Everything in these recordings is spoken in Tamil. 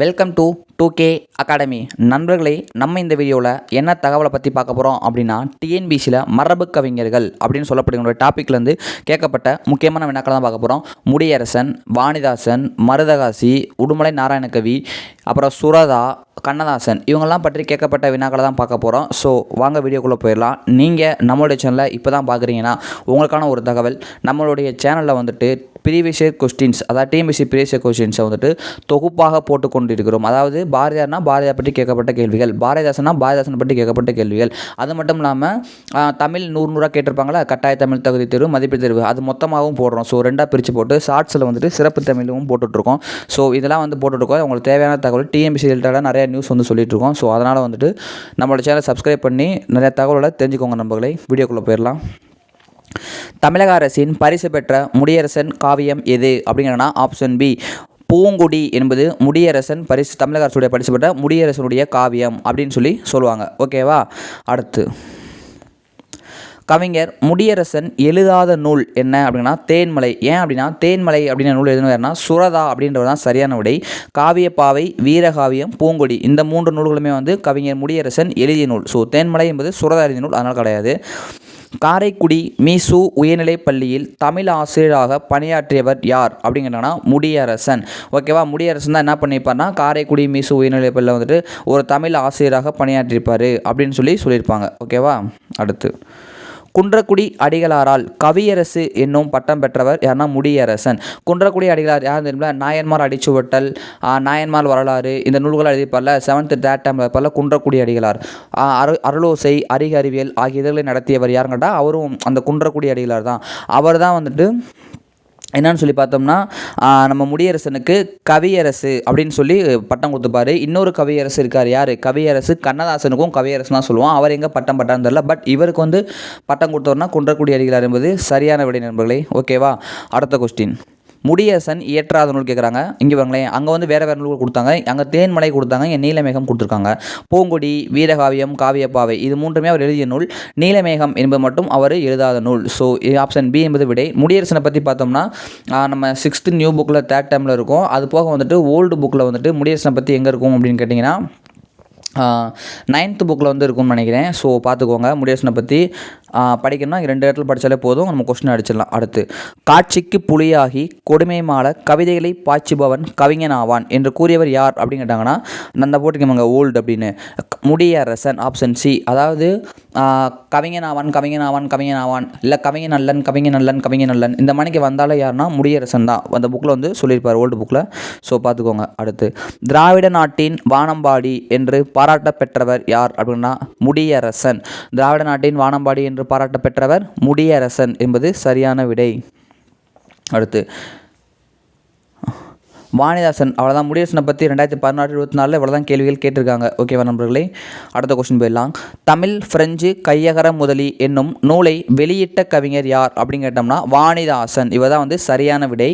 Welcome to two K academy நண்பர்களே நம்ம இந்த வீடியோவில் என்ன தகவலை பற்றி பார்க்க போகிறோம் அப்படின்னா டிஎன்பிசியில் மரபு கவிஞர்கள் அப்படின்னு சொல்லப்படுகிற டாப்பிக்லேருந்து கேட்கப்பட்ட முக்கியமான வினாக்களை தான் பார்க்க போகிறோம் முடியரசன் வாணிதாசன் மருதகாசி உடுமலை நாராயணகவி அப்புறம் சுரதா கண்ணதாசன் இவங்கெல்லாம் பற்றி கேட்கப்பட்ட வினாக்களை தான் பார்க்க போகிறோம் ஸோ வாங்க வீடியோக்குள்ளே போயிடலாம். நீங்கள் நம்மளுடைய சேனலில் இப்போ தான் பார்க்குறீங்கன்னா உங்களுக்கான ஒரு தகவல் நம்மளுடைய சேனலில் வந்துட்டு ப்ரீவியஸ் இயர் கொஸ்டின்ஸ் அதாவது டிஎம்பிசி ப்ரீவியஸ் இயர் கொஸ்டின்ஸை வந்துட்டு தொகுப்பாக போட்டு கொண்டிருக்கிறோம் அதாவது பாரதியார்னா பாரதியார் பற்றி கேட்கப்பட்ட கேள்விகள் பாரதிதாசனா பாரதிதாசன் பற்றி கேட்கப்பட்ட கேள்விகள். அது மட்டும் இல்லாமல் தமிழ் நூறு நூறாக கேட்டிருப்பாங்களா? கட்டாய தமிழ் தகுதி தேர்வு மதிப்பீடு தேர்வு அது மொத்தமாகவும் போடுறோம். ஸோ ரெண்டாக பிரித்து போட்டு ஷார்ட்ஸில் வந்துட்டு சிறப்பு தமிழும் போட்டுட்ருக்கோம். ஸோ இதெல்லாம் வந்து போட்டுட்ருக்கோம். உங்களுக்கு தேவையான தகவல் டிஎம்பிசி ரிலேட்டடாக நிறைய நியூஸ் வந்து சொல்லிட்டுருக்கோம் ஸோ அதனால் வந்துட்டு நம்மளோட சேனலை சப்ஸ்கிரைப் பண்ணி நிறைய தகவலை தெரிஞ்சுக்கோங்க நம்பர்களை வீடியோக்குள்ளே போயிடலாம். தமிழக அரசின் பரிசு பெற்ற முடியரசன் காவியம் எது? அப்படிங்கிறனா ஆப்ஷன் பி பூங்குடி என்பது முடியரசன் பரிசு தமிழக அரசுடைய பரிசு பெற்ற முடியரசனுடைய காவியம் அப்படின்னு சொல்லி சொல்லுவாங்க. ஓகேவா அடுத்து. கவிஞர் முடியரசன் எழுதாத நூல் என்ன அப்படின்னா தேன்மலை. ஏன் அப்படின்னா தேன்மலை அப்படின்ற நூல் எழுதுனா சுரதா அப்படின்றது தான் சரியான விடை. காவியப்பாவை வீரகாவியம் பூங்கொடி இந்த மூன்று நூல்களுமே வந்து கவிஞர் முடியரசன் எழுதிய நூல். ஸோ தேன்மலை என்பது சுரதா எழுதிய நூல் அதனால் கிடையாது. காரைக்குடி மீசு உயர்நிலைப் பள்ளியில் தமிழ் ஆசிரியராக பணியாற்றியவர் யார்? அப்படிங்கிறனா முடியரசன். ஓகேவா முடியரசன் தான் என்ன பண்ணியிருப்பார்னா காரைக்குடி மீசு உயர்நிலைப் பள்ளியில் வந்துட்டு ஒரு தமிழ் ஆசிரியராக பணியாற்றியிருப்பார் அப்படின்னு சொல்லி சொல்லியிருப்பாங்க. ஓகேவா அடுத்து. குன்றக்குடி அடிகளாரால் கவியரசு என்னும் பட்டம் பெற்றவர் யாருன்னா முடியரசன். குன்றக்குடி அடிகளார் யார் தெரியுமா? நாயன்மார் அடிச்சுவட்டல் நாயன்மார் வரலாறு இந்த நூல்கள் எழுதிப்பார்ல செவன்த் தேர்ட் டைம் இருப்பார்ல குன்றக்குடி அடிகளார். அரு அருளோசை அறிக அறிவியல் ஆகிய இதழ்களை நடத்தியவர் யாருன்னு கேட்டால் அவரும் அந்த குன்றக்குடி அடிகளார் தான். அவர் தான் வந்துட்டு என்னன்னு சொல்லி பார்த்தோம்னா நம்ம முடியரசனுக்கு கவியரசு அப்படின்னு சொல்லி பட்டம் கொடுத்துப்பாரு. இன்னொரு கவியரசு இருக்கார் யார்? கவியரசு கண்ணதாசனுக்கும் கவியரசு தான் சொல்லுவோம் அவர் எங்கே பட்டம் பட்டான்னு தெரில பட் இவருக்கு வந்து பட்டம் கொடுத்தோம்னா குன்றக்குடி அடிகளார் என்பது சரியான விடை நண்பர்களே. ஓகேவா? அடுத்த கொஸ்டின் முடியரசன் இயற்றாத நூல் கேட்குறாங்க இங்கே வாங்களேன் அங்கே வந்து வேறு வேறு நூல் கொடுத்தாங்க. அங்கே தேன்மலை கொடுத்தாங்க இங்கே நீலமேகம் கொடுத்துருக்காங்க. பூங்கொடி வீரகாவியம் காவியப்பாவை இது மூன்றுமே அவர் எழுதிய நூல். நீலமேகம் என்பது மட்டும் அவர் எழுதாத நூல். ஸோ ஆப்ஷன் பி என்பது விடை முடியரசனை பற்றி பார்த்தோம்னா நம்ம சிக்ஸ்த்து நியூ புக்கில் தேர்ட் டைமில் இருக்கும். அது போக வந்துட்டு ஓல்டு புக்கில் வந்துட்டு முடியரசனை பற்றி எங்கே இருக்கும் அப்படின்னு கேட்டிங்கன்னா நைன்த்து புக்கில் வந்து இருக்கும்னு நினைக்கிறேன். ஸோ பார்த்துக்கோங்க முடியரசனை பற்றி படிக்கணும்னா ரெண்டு இடத்துல படித்தாலே போதும். நம்ம கொஸ்டின் அடிச்சிடலாம். அடுத்து காட்சிக்கு புலியாகி கொடுமை மாலை கவிதைகளை பாய்ச்சுபவன் கவிஞன் ஆவான் என்று கூறியவர் யார் அப்படின்னு கேட்டாங்கன்னா அந்த போட்டுக்கோங்க ஓல்டு அப்படின்னு. முடியரசன் ஆப்ஷன் சி அதாவது கவிஞன் ஆவான் கவிஞன் ஆவான் கவிஞன் ஆவான் இல்லை கவிஞன் நல்லன் கவிஞன் நல்லன் கவிஞன் நல்லன் இந்த மணிக்கு வந்தாலே யாருன்னா முடியரசன் தான். அந்த புக்கில் வந்து சொல்லியிருப்பார் ஓல்டு புக்கில் ஸோ பார்த்துக்கோங்க. அடுத்து திராவிட நாட்டின் வானம்பாடி என்று பாராட்ட பெற்றவர் யார் அப்படின்னா முடியரசன். திராவிட நாட்டின் வானம்பாடி என்று பாராட்ட பெற்றவர் முடியரசன் என்பது சரியான விடை. அடுத்து வாணிதாசன் அவ்வளோதான் முடியரசனை பற்றி ரெண்டாயிரத்தி பதினாறு இருபத்தி நாலில் இவ்வளோ தான் கேள்விகள் கேட்டிருக்காங்க. ஓகேவா நண்பர்களே அடுத்த கொஸ்டின் போயிடலாம். தமிழ் ஃப்ரெஞ்சு கையகர முதலி என்னும் நூலை வெளியிட்ட கவிஞர் யார் அப்படின்னு கேட்டோம்னா வாணிதாசன். இவர் தான் வந்து சரியான விடை.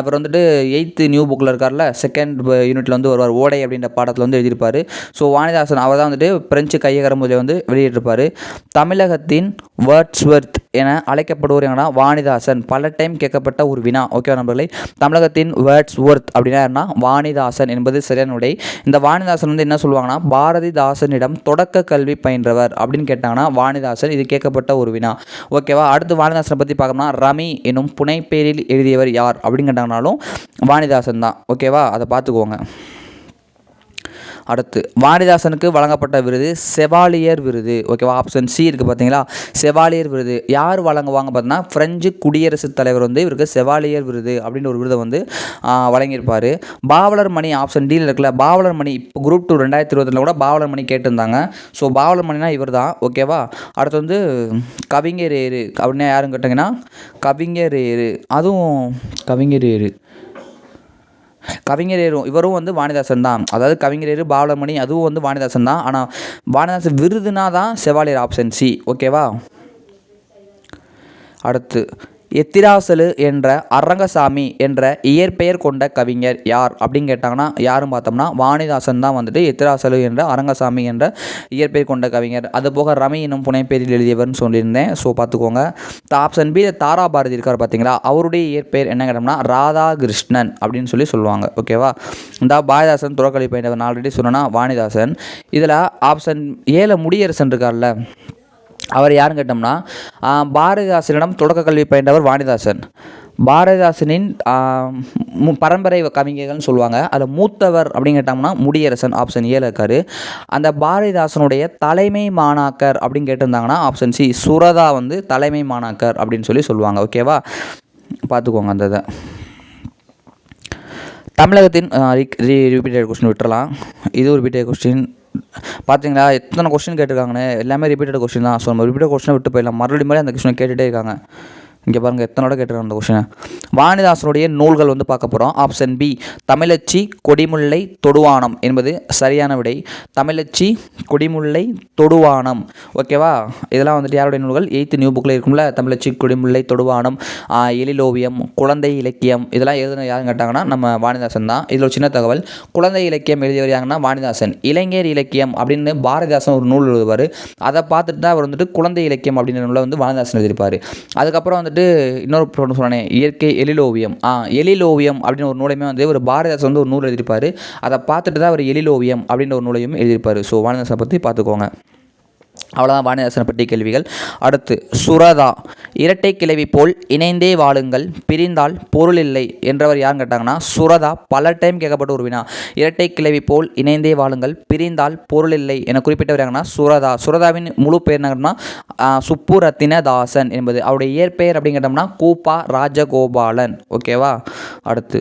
இவர் வந்துட்டு எயித்து நியூ புக்கில் இருக்கார்ல செகண்ட் யூனிட்டில் வந்து வருவார் ஓடை அப்படின்ற பாடத்தில் வந்து எழுதியிருப்பார். ஸோ வாணிதாசன் அவர் தான் வந்துட்டு பிரெஞ்சு கையகர முதலி வந்து வெளியிட்டிருப்பார். தமிழகத்தின் வேர்ட்ஸ்வர்த் என அழைக்கப்படுவோர் என்னன்னா வாணிதாசன். பல டைம் கேட்கப்பட்ட ஒரு வினா. ஓகேவா நம்பர்களை தமிழகத்தின் வேர்ட்ஸ் ஒர்த் அப்படின்னா என்ன வாணிதாசன் என்பது சரியான உடை. இந்த வாணிதாசன் வந்து என்ன சொல்லுவாங்கன்னா பாரதிதாசனிடம் தொடக்க கல்வி பயின்றவர் அப்படின்னு கேட்டாங்கன்னா வாணிதாசன் இது கேட்கப்பட்ட ஒரு வினா. ஓகேவா அடுத்து வாணிதாசனை பற்றி பார்க்கணும்னா ரமி என்னும் புனைப்பேரில் எழுதியவர் யார் அப்படின்னு கேட்டாங்கனாலும் வாணிதாசன் தான். ஓகேவா அதை பார்த்துக்கோங்க. அடுத்து வாணிதாசனுக்கு வழங்கப்பட்ட விருது செவாலியர் விருது. ஓகேவா ஆப்ஷன் சி இருக்குது பார்த்தீங்களா செவாலியர் விருது. யார் வழங்குவாங்க பார்த்தீங்கன்னா ஃப்ரெஞ்சு குடியரசுத் தலைவர் வந்து இவருக்கு செவாலியர் விருது அப்படின்ற ஒரு விருதை வந்து வழங்கியிருப்பார். பாவலர் மணி ஆப்ஷன் டியில் இருக்குல்ல பாவலர் மணி இப்போ குரூப் டூ ரெண்டாயிரத்தி இருபத்தில் கூட பாவலர் மணி கேட்டிருந்தாங்க. ஸோ பாவலர் மணினா இவர் தான் ஓகேவா அடுத்து வந்து கவிஞர் ஏறு அப்படின்னா யாருன்னு கேட்டிங்கன்னா கவிஞர் ஏறு அதுவும் கவிஞர் ஏறு கவிஞரேரும் இவரும் வந்து வாணிதாசன் தான். அதாவது கவிஞரேரு பாலமணி அதுவும் வந்து வாணிதாசன் தான். ஆனால் வாணிதாசன் விருதுனா தான் செவாலியர் ஆப்ஷன் சி. ஓகேவா? அடுத்து எத்திராசலு என்ற அரங்கசாமி என்ற இயற்பெயர் கொண்ட கவிஞர் யார் அப்படின்னு கேட்டாங்கன்னா யாரும் பார்த்தோம்னா வாணிதாசன் தான் வந்துட்டு எத்திராசலு என்ற அரங்கசாமி என்ற இயற்பெயர் கொண்ட கவிஞர். அது போக ரமி எனும் புனைப்பெயரில் எழுதியவர்னு சொல்லியிருந்தேன். ஸோ பார்த்துக்கோங்க. ஆப்ஷன் பி தாரா பாரதி இருக்கார் பார்த்தீங்களா? அவருடைய இயற்பெயர் என்ன கேட்டோம்னா ராதாகிருஷ்ணன் அப்படின்னு சொல்லி சொல்லுவாங்க. ஓகேவா இந்த பாரதிதாசன் துறக்கல்வி பயின்றவர் நான் ஆல்ரெடி சொன்னேன்னா வாணிதாசன். இதில் ஆப்ஷன் ஏழை முடியரசன் இருக்கார்ல. அவர் யாருன்னு கேட்டோம்னா பாரதிதாசனிடம் தொடக்க கல்வி பயின்றவர் வாணிதாசன். பாரதிதாசனின் பரம்பரை கவிஞர்கள்னு சொல்லுவாங்க. அதில் மூத்தவர் அப்படின்னு கேட்டோம்னா முடியரசன் ஆப்ஷன் ஏல இருக்கார். அந்த பாரதிதாசனுடைய தலைமை மாணாக்கர் அப்படின்னு கேட்டிருந்தாங்கன்னா ஆப்ஷன் சி சுரதா வந்து தலைமை மாணாக்கர் அப்படின்னு சொல்லி சொல்லுவாங்க. ஓகேவா பார்த்துக்கோங்க அந்த இதை. தமிழகத்தின் ரிப்பீட்டட் கொஸ்டின் விட்டுறலாம். இது ஒரு ரிப்பீட்டட் கொஸ்டின் பார்த்தீங்களா எத்தனை கொஸ்டின் கேட்டிருக்காங்கன்னு எல்லாமே ரிப்பீட்டட் கொஸ்டின் தான். ஸோ நம்ம ரிப்பீட்டட் கொஸ்டினை விட்டு போயிடலாம். மறுபடியும் மறுபடியும் அந்த கொஸ்டினை கேட்டுகிட்டே இருக்காங்க. இங்கே பாருங்கள் எத்தனோட கேட்டுருக்காங்க அந்த கொஷினை வாணிதாசனுடைய நூல்கள் வந்து பார்க்க போகிறோம் ஆப்ஷன் பி தமிழச்சி கொடிமுல்லை தொடுவானம் என்பது சரியான விடை. தமிழச்சி கொடிமுல்லை தொடுவானம். ஓகேவா இதெல்லாம் வந்துட்டு யாருடைய நூல்கள்? எயித்து நியூ புக்கில் இருக்கும்ல தமிழச்சி கொடிமுல்லை தொடுவானம் எழிலோவியம் குழந்தை இலக்கியம். இதெல்லாம் எழுதுன யாருன்னு கேட்டாங்கன்னா நம்ம வாணிதாசன் தான். இதில் ஒரு சின்ன தகவல் குழந்தை இலக்கியம் எழுதியவர் யாருன்னா வாணிதாசன். இளைஞர் இலக்கியம் அப்படின்னு பாரதிதாசன் ஒரு நூல் எழுதுவார். அதை பார்த்துட்டு தான் அவர் வந்துட்டு குழந்தை இலக்கியம் அப்படின்ற நூலை வந்து வாணிதாசன் எழுதியிருப்பார். அதுக்கப்புறம் வந்துட்டு இன்னொரு ஒன்று சொன்னேன் இயற்கை எழிலோவியம். ஆ எழிலோவியம் அப்படின்னு ஒரு நூலையுமே வந்து ஒரு பாரதிதாசன் வந்து ஒரு நூல் எழுதியிருப்பார். அதை பார்த்துட்டு தான் அவர் எழிலோவியம் அப்படின்ற ஒரு நூலையும் எழுதியிருப்பார். ஸோ வாணிதாசனை பற்றி பார்த்துக்கோங்க. அவ்வளோதான் வாணிதாசனை பற்றி கேள்விகள். அடுத்து சுரதா இரட்டை கிளவி போல் இணைந்தே வாழுங்கள் பிரிந்தால் பொருள் இல்லை என்றவர் யாருன்னு கேட்டாங்கன்னா சுரதா பல டைம் கேட்கப்பட்ட ஒரு வினா. இரட்டை கிளவி போல் இணைந்தே வாழுங்கள் பிரிந்தால் பொருள் இல்லை என குறிப்பிட்டவர் யாருன்னா சுரதா. சுரதாவின் முழு பேர் என்னன்னா சுப்புரத்தினதாசன் என்பது. அவருடைய இயற்பெயர் அப்படின்னு கேட்டோம்னா கூப்பா ராஜகோபாலன். ஓகேவா அடுத்து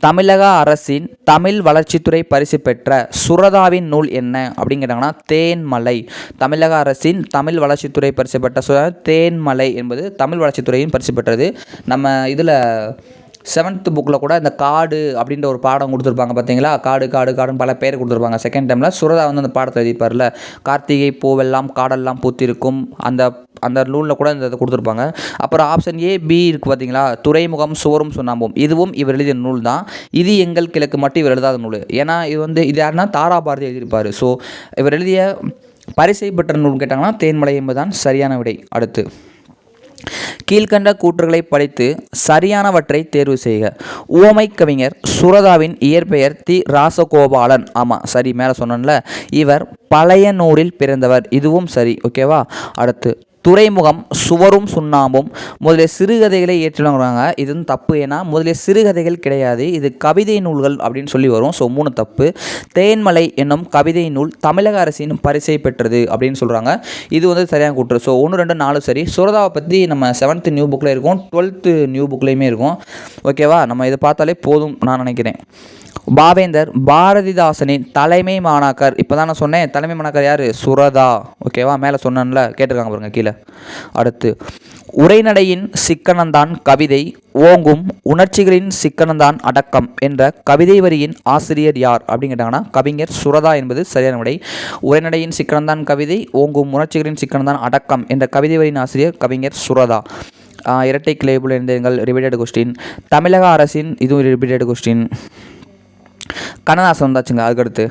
தமிழக அரசின் தமிழ் வளர்ச்சித்துறை பரிசு பெற்ற சுரதாவின் நூல் என்ன அப்படின்னு கேட்டாங்கன்னா தேன்மலை. தமிழக அரசின் தமிழ் வளர்ச்சித்துறை பரிசு பெற்ற சுரதா தேன்மலை என்பது தமிழ் வளர்ச்சித்துறையின் பரிசு பெற்றது. நம்ம இதில் செவன்த் புக்கில் கூட இந்த காடு அப்படின்ற ஒரு பாடம் கொடுத்துருப்பாங்க பார்த்தீங்களா? காடு காடு காடுன்னு பல பேர் கொடுத்துருப்பாங்க. செகண்ட் டைமில் சுரதா வந்து அந்த பாடத்தை எழுதிப்பார்ல கார்த்திகை பூவெல்லாம் காடெல்லாம் பூத்திருக்கும். அந்த அந்த நூலில் கூட இந்த இதை கொடுத்துருப்பாங்க. அப்புறம் ஆப்ஷன் ஏ பி இருக்குது பார்த்தீங்களா? துறைமுகம் சுவரும் சுண்ணாம்பும். இதுவும் இவர் எழுதிய நூல் தான். இது எங்கள் கிழக்கு மட்டும் இவர் எழுதாத நூல். ஏன்னா இது வந்து இது யாருன்னா தாரா பாரதி எழுதியிருப்பார். ஸோ இவர் எழுதிய பரிசை பெற்ற நூல் கேட்டாங்கன்னா தேன்மலை என்பதுதான் சரியான விடை. அடுத்து. கீழ்கண்ட கூற்றுகளை படித்து சரியானவற்றை தேர்வு செய்க. உவமை கவிஞர் சுரதாவின் இயற்பெயர் தி ராசகோபாலன். ஆமாம் சரி மேலே சொன்னல இவர் பழையனூரில் பிறந்தவர். இதுவும் சரி ஓகேவா அடுத்து துறைமுகம் சுவரும் சுண்ணாம்பும். முதலிய சிறுகதைகளை ஏற்றுவாங்க இது வந்து தப்பு ஏன்னா முதலிய சிறுகதைகள் கிடையாது. இது கவிதை நூல்கள் அப்படின்னு சொல்லி வரும். ஸோ மூணு தப்பு. தேன்மலை என்னும் கவிதை நூல் தமிழக அரசின் பரிசை பெற்றது அப்படின்னு சொல்கிறாங்க இது வந்து சரியான கூற்று. ஸோ ஒன்று ரெண்டு நாலு சரி. சுரதாவை பற்றி நம்ம செவன்த்து நியூ புக்கில் இருக்கும். டுவெல்த்து நியூ புக்லேயுமே இருக்கும். ஓகேவா நம்ம இதை பார்த்தாலே போதும் நான் நினைக்கிறேன். பாவேந்தர் பாரதிதாசனின் தலைமை மாணாக்கர். இப்போ தான் நான் சொன்னேன். தலைமை மாணாக்கர் யார்? சுரதா. ஓகேவா மேலே சொன்னேன்ல. கேட்டிருக்காங்க பாருங்கள் கீழே. அடுத்து உரைநடையின் சிக்கனந்தான் கவிதை ஓங்கும் உணர்ச்சிகளின் சிக்கனந்தான் அடக்கம் என்ற கவிதை வரியின் ஆசிரியர் யார் அப்படின்னு கேட்டாங்கன்னா கவிஞர் சுரதா என்பது சரியான விடை. உரைநடையின் சிக்கனந்தான் கவிதை ஓங்கும் உணர்ச்சிகளின் சிக்கனந்தான் அடக்கம் என்ற கவிதை வரியின் ஆசிரியர் கவிஞர் சுரதா. இரட்டை கிளைபுல் எங்கள் ரிபீட்டட் கொஸ்டின் தமிழக அரசின் இதுவும் ரிபீட்டட் கொஸ்டின் கண்ணதாசன் வந்தாச்சுங்க அதுக்கடுத்து.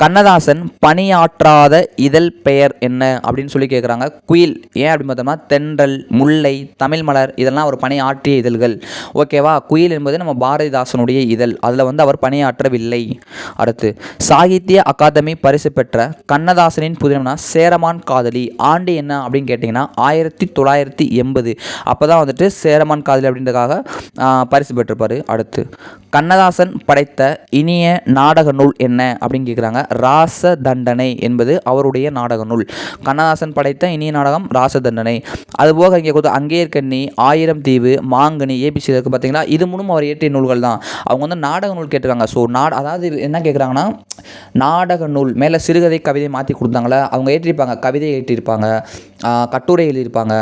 கண்ணதாசன் பணியாற்றாத இதழ் பெயர் என்ன அப்படின்னு சொல்லி கேட்குறாங்க குயில் ஏன் அப்படின்னு பார்த்தோம்னா தென்றல் முல்லை தமிழ் மலர் இதெல்லாம் அவர் பணியாற்றிய இதழ்கள். ஓகேவா குயில் என்பது நம்ம பாரதிதாசனுடைய இதழ். அதில் வந்து அவர் பணியாற்றவில்லை. அடுத்து சாகித்ய அகாதமி பரிசு பெற்ற கண்ணதாசனின் புதினம்னா சேரமான் காதலி. ஆண்டு என்ன அப்படின்னு கேட்டிங்கன்னா ஆயிரத்தி தொள்ளாயிரத்தி எண்பது. அப்போ தான் வந்துட்டு சேரமான் காதலி அப்படின்றதுக்காக பரிசு பெற்றிருப்பார். அடுத்து கண்ணதாசன் படைத்த இனிய நாடக நூல் என்ன அப்படின்னு கேட்குறாங்க ராச தண்டனை என்பது அவருடைய நாடக நூல் கண்ணதாசன் படைத்த இனிய நாடகம் ராச தண்டனை அதுபோக இங்கே கொடுத்த அங்கேற்கண்ணி ஆயிரம் தீவு மாங்கனி ஏபிசி இருக்குது பார்த்தீங்களா? இது மூணும் அவர் இயற்றிய நூல்கள் தான். அவங்க வந்து நாடக நூல் கேட்டிருக்காங்க. ஸோ நாட அதாவது என்ன கேட்குறாங்கன்னா நாடக நூல் மேலே சிறுகதை கவிதை மாற்றி கொடுத்தாங்களே அவங்க ஏற்றிருப்பாங்க. கவிதை ஏற்றிருப்பாங்க கட்டுரை எழுதியிருப்பாங்க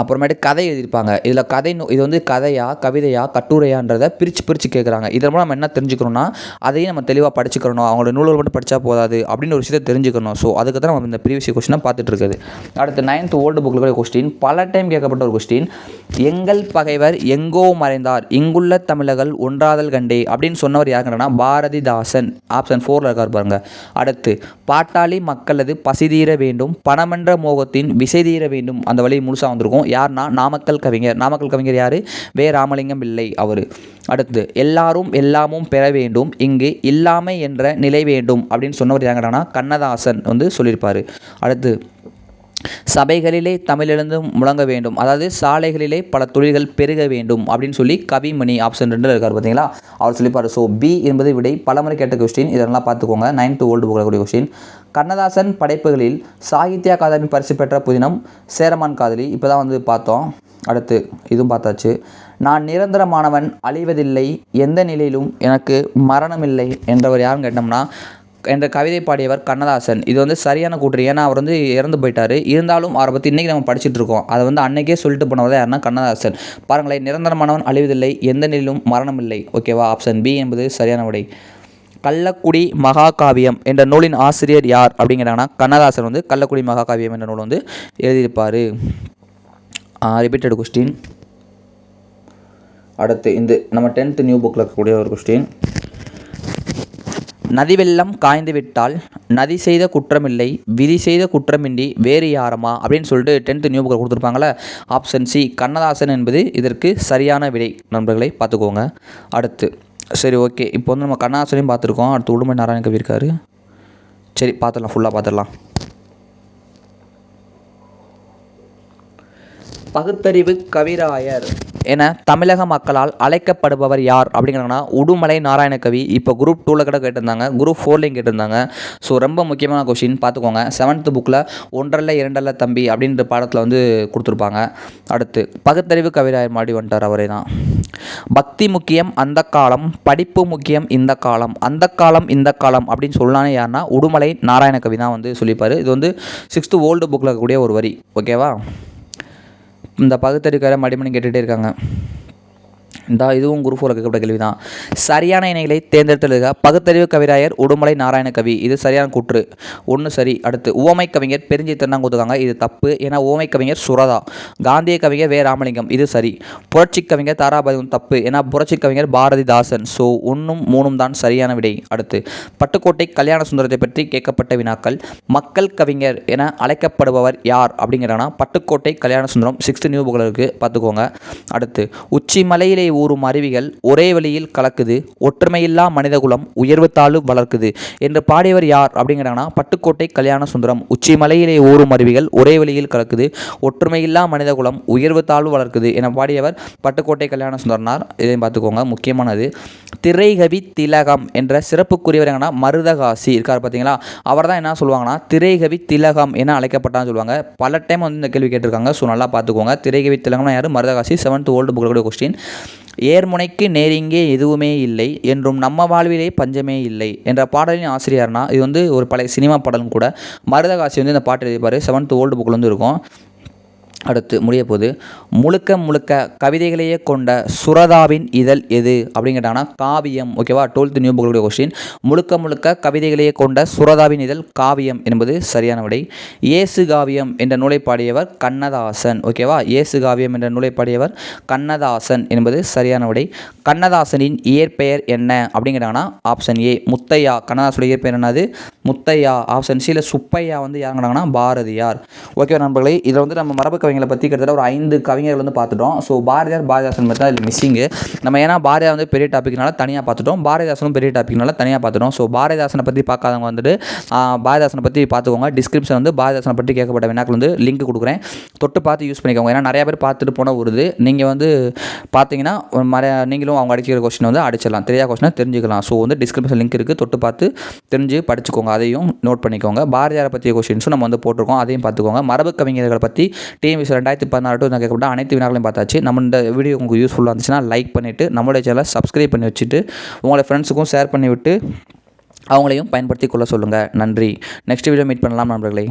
அப்புறமேட்டு கதை எழுதியிருப்பாங்க. இதில் கதை இது வந்து கதையா கவிதையா கட்டுரையான்றதை பிரித்து பிரித்து கேட்குறாங்க. இதன் மூலம் நம்ம என்ன தெரிஞ்சுக்கணும்னா அதையும் நம்ம தெளிவாக படிச்சுக்கிறணும். அவங்களோட நூல்கள் மட்டும் படித்தா போதாது அப்படின்னு ஒரு விஷயத்தை தெரிஞ்சுக்கணும். ஸோ அதுக்கு தான் நம்ம இந்த ப்ரீவியஸ் கொஸ்டினை பார்த்துட்டு இருக்குது அடுத்து நைன்த் ஓல்டு புக்கில் கூட கொஸ்டின் பல டைம் கேட்கப்பட்ட ஒரு கொஸ்டின் எங்கள் பகைவர் எங்கோ மறைந்தார். இங்குள்ள தமிழர்கள் ஒன்றாதல் கண்டே அப்படின்னு சொன்னவர் யாருங்கன்னா பாரதிதாசன். ஆப்ஷன் ஃபோரில் இருக்கார் பாருங்க. அடுத்து பாட்டாளி மக்களது பசிதீர வேண்டும் பணமன்ற மோகத்தின் விசை தீர வேண்டும். அந்த வழி முழுசாக வந்திருக்கும். யார்னா நாமக்கல் கவிஞர். நாமக்கல் கவிஞர் யார்? வே. ராமலிங்கம் பிள்ளை அவர். அடுத்து எல்லாரும் எல்லாமும் பெற வேண்டும். இங்கு இல்லாமை என்ற நிலை வேண்டும் அப்படின்னு சொன்னவர் யாங்கடானா கண்ணதாசன் வந்து சொல்லியிருப்பார். அடுத்து சபைகளிலே தமிழிலிருந்து முழங்க வேண்டும். அதாவது சாலைகளிலே பல தொழில்கள் பெருக வேண்டும் அப்படின்னு சொல்லி கவிமணி ஆப்ஷன் ரெண்டில் இருக்கார் பார்த்தீங்களா அவர் சொல்லிப்பார் ஸோ பி என்பது விடை. பலமுறை கேட்ட கொஸ்டின் இதெல்லாம் பார்த்துக்கோங்க. நைன்த்து ஓல்டு போகக்கூடிய கொஸ்டின் கண்ணதாசன் படைப்புகளில் சாகித்ய அகாதமி பரிசு பெற்ற புதினம் சேரமான் காதலி. இப்போ தான் வந்து பார்த்தோம். அடுத்து இதுவும் பார்த்தாச்சு. நான் நிரந்தரமானவன் அழிவதில்லை எந்த நிலையிலும் எனக்கு மரணமில்லை என்றவர் யாருன்னு கேட்டோம்னா என்ற கவிதை பாடியவர் கண்ணதாசன். இது வந்து சரியான கூற்று. ஏன்னா அவர் வந்து இறந்து போயிட்டார். இருந்தாலும் அவரை பற்றி இன்றைக்கி நம்ம படிச்சுட்டு இருக்கோம். அதை வந்து அன்னைக்கே சொல்லிட்டு போனவர் யாருன்னா கண்ணதாசன். பாருங்களேன் நிரந்தரமானவன் அழிவதில்லை எந்த நிலையிலும் மரணமில்லை. ஓகேவா ஆப்ஷன் பி என்பது சரியான விடை. கள்ளக்குடி மகாகாவியம் என்ற நூலின் ஆசிரியர் யார் அப்படிங்கிறாங்கன்னா கண்ணதாசன் வந்து கள்ளக்குடி மகாகாவியம் என்ற நூல் வந்து எழுதியிருப்பார். ரிப்பீட்டட் கொஸ்டின் அடுத்து இந்த நம்ம டென்த்து நியூ புக்கில் இருக்கக்கூடிய ஒரு கொஸ்டின் நதி வெள்ளம் காய்ந்து விட்டால் நதி செய்த குற்றமில்லை விதி செய்த குற்றமின்றி வேறு யாரமா? அப்படின்னு சொல்லிட்டு டென்த்து நியூ புக்கில் கொடுத்துருப்பாங்களே ஆப்ஷன் சி கண்ணதாசன் என்பது இதற்கு சரியான விடை. நண்பர்களை பார்த்துக்கோங்க. அடுத்து சரி ஓகே இப்போ வந்து நம்ம கண்ணதாசனையும் பார்த்துருக்கோம். அடுத்து உடுமை நாராயண கவி இருக்காரு சரி பார்த்துடலாம் ஃபுல்லாக பார்த்துடலாம். பகுத்தறிவு கவிராயர். என தமிழக மக்களால் அழைக்கப்படுபவர் யார் அப்படிங்கிறாங்கன்னா உடுமலை நாராயணகவி. இப்போ குரூப் டூவில் கூட கேட்டிருந்தாங்க. குரூப் ஃபோர்லேயும் கேட்டிருந்தாங்க. ஸோ ரொம்ப முக்கியமான கொஷின் பார்த்துக்கோங்க. செவன்த்து புக்கில் ஒன்றல்ல இரண்டல்ல தம்பி அப்படின்ற பாடத்தில் வந்து கொடுத்துருப்பாங்க. அடுத்து பகுத்தறிவு கவிராயர் மாடி வந்துட்டார் அவரே தான். பக்தி முக்கியம் அந்த காலம். படிப்பு முக்கியம் இந்த காலம். அந்த காலம் இந்த காலம் அப்படின்னு சொல்லானே யாருன்னா உடுமலை நாராயணகவி தான் வந்து சொல்லிப்பார் இது வந்து சிக்ஸ்த்து ஓல்டு புக்கில் இருக்கக்கூடிய ஒரு வரி. ஓகேவா இந்த பகுத்தறிவுக்கார மடிமணி கேட்டுகிட்டே இருக்காங்க. இந்த இதுவும் குரூப் ஃபோரில் கேட்கப்பட்ட கேள்வி தான் சரியான இணைகளை தேர்ந்தெடுத்தலுக பகுத்தறிவு கவிராயர் உடுமலை நாராயண கவி. இது சரியான கூற்று. ஒன்று சரி அடுத்து. ஓமை கவிஞர் பெருஞ்சி திறனாங்க கொடுத்துருக்காங்க. இது தப்பு. ஏன்னா ஓமை கவிஞர் சுரதா. காந்திய கவிஞர் வே ராமலிங்கம் இது சரி. புரட்சி கவிஞர் தாராபதியும் தப்பு. ஏன்னா புரட்சி கவிஞர் பாரதிதாசன். ஸோ ஒன்றும் மூணும் தான் சரியான விடை. அடுத்து. பட்டுக்கோட்டை கல்யாண சுந்தரத்தை பற்றி கேட்கப்பட்ட வினாக்கள். மக்கள் கவிஞர் என அழைக்கப்படுபவர் யார் அப்படிங்கிறாங்கன்னா பட்டுக்கோட்டை கல்யாண சுந்தரம் சிக்ஸ்த் நியூ புக்கில் இருக்குது பார்த்துக்கோங்க. அடுத்து. உச்சி மலையிலே ஊறும் அருவிகள் ஒரே வழியில் கலக்குது ஒற்றுமையில்லா மனிதகுலம் உயர்வு தாழ்வு வளர்க்குது. என்று பாடியவர் யார் அப்படிங்கிறாங்கன்னா பட்டுக்கோட்டை கல்யாண சுந்தரம் உச்சி மலையிலே ஊறும் அருவிகள் ஒரே வழியில் கலக்குது ஒற்றுமையில்லா மனிதகுலம் உயர்வு தாழ்வு வளர்க்குது என பாடியவர் பட்டுக்கோட்டை கல்யாண சுந்தரனார் இதையும் பார்த்துக்கோங்க முக்கியமானது திரைகவி திலகம் என்ற சிறப்புக்குரியவர் என்னன்னா மருதகாசி இருக்கார் பார்த்தீங்களா? அவர் தான் என்ன சொல்லுவாங்கன்னா திரைகவி திலகம் என அழைக்கப்பட்டான்னு சொல்லுவாங்க. பல டைம் வந்து இந்த கேள்வி கேட்டிருக்காங்க. ஸோ நல்லா பார்த்துக்கோங்க. திரைகவி திலகம்னா யார்? மருதகாசி செவன்த் ஓல்டு புக்கில் கொஸ்டின் ஏர்முனைக்கு நேரிங்கே எதுவுமே இல்லை என்றும் நம்ம வாழ்விலே பஞ்சமே இல்லை என்ற பாடலின் ஆசிரியர்னா இது வந்து ஒரு பழைய சினிமா பாடலும் கூட. மருதகாசி வந்து இந்த பாட்டு எழுதிப்பார் செவன்த் ஓல்டு புக்கில் வந்து இருக்கும். அடுத்து முடிய போது முழுக்க முழுக்க கவிதைகளையே கொண்ட சுரதாவின் இதழ் எது அப்படின்னு காவியம் ஓகேவா? டுவெல்த் நியூ புக்களுடைய கொஸ்டின் முழுக்க முழுக்க கவிதைகளையே கொண்ட சுரதாவின் இதழ் காவியம் என்பது சரியான விடை. ஏசு காவியம் என்ற நூலை பாடியவர் கண்ணதாசன் ஓகேவா? ஏசு காவியம் என்ற நூலை பாடியவர் கண்ணதாசன் என்பது சரியான விடை. கண்ணதாசனின் இயற்பெயர் என்ன அப்படிங்கிறாங்கன்னா ஆப்ஷன் ஏ முத்தையா கண்ணதாசனுடைய இயற்பெயர் என்னது? முத்தையா ஆப்ஷன் சியில் சுப்பையா வந்து யாருங்கிறாங்கன்னா பாரதியார். ஓகேவா நண்பர்களே இதில் வந்து நம்ம மரபு கவிஞர்களை பற்றி கிட்டத்தட்ட ஒரு ஐந்து கவிஞர்கள் வந்து பார்த்துட்டோம். ஸோ பாரதியார் பாரதிதாசன் மட்டும் தான் இதில் மிஸ்ஸிங்கு நம்ம ஏன்னா பாரதியார் வந்து பெரிய டாப்பிக்னால தனியாக பார்த்துட்டோம். பாரதிதாசனும் பெரிய டாப்பிக்னால தனியாக பார்த்துட்டோம். ஸோ பாரதிதாசனை பற்றி பார்க்காதவங்க வந்துட்டு பாரதிதாசனை பற்றி பார்த்துக்கோங்க. டிஸ்கிரிப்ஷன் வந்து பாரதிதாசனை பற்றி கேட்கப்பட்ட வினாக்கள் வந்து லிங்க் கொடுக்குறேன். தொட்டு பார்த்து யூஸ் பண்ணிக்கோங்க. ஏன்னா நிறையா பேர் பார்த்துட்டு போன வருது நீங்கள் வந்து பார்த்தீங்கன்னா மறைய நீங்களும் அவங்க அடிக்கிற கொஸ்டின் வந்து அடிச்சிடலாம். தெரியாத கொஸ்டினை தெரிஞ்சுக்கலாம். ஸோ வந்து டிஸ்கிரிப்ஷன் லிங்க் இருக்குது தொட்டு பார்த்து தெரிஞ்சு படிச்சுக்கோங்க. அதையும் நோட் பண்ணிக்கோங்க. பாரதியாரை பற்றிய கொஸ்டின்ஸும் நம்ம வந்து போட்டிருக்கோம். அதையும் பார்த்துக்கோங்க. மரபு கவிஞர்களை பற்றி டிஎம்எஸ் ரெண்டாயிரத்தி பதினாறு டூ நான் கேட்கப்பட்ட அனைத்து வினாக்களையும் பார்த்தாச்சு. நம்ம இந்த வீடியோ உங்களுக்கு யூஸ்ஃபுல்லாக இருந்துச்சுன்னா லைக் பண்ணிவிட்டு நம்மளுடைய சேனலை சப்ஸ்கிரைப் பண்ணி வச்சுட்டு உங்களோட ஃப்ரெண்ட்ஸுக்கும் ஷேர் பண்ணிவிட்டு அவங்களையும் பயன்படுத்தி கொள்ள சொல்லுங்கள் நன்றி. நெக்ஸ்ட் வீடியோ மீட் பண்ணலாம் நண்பர்களே.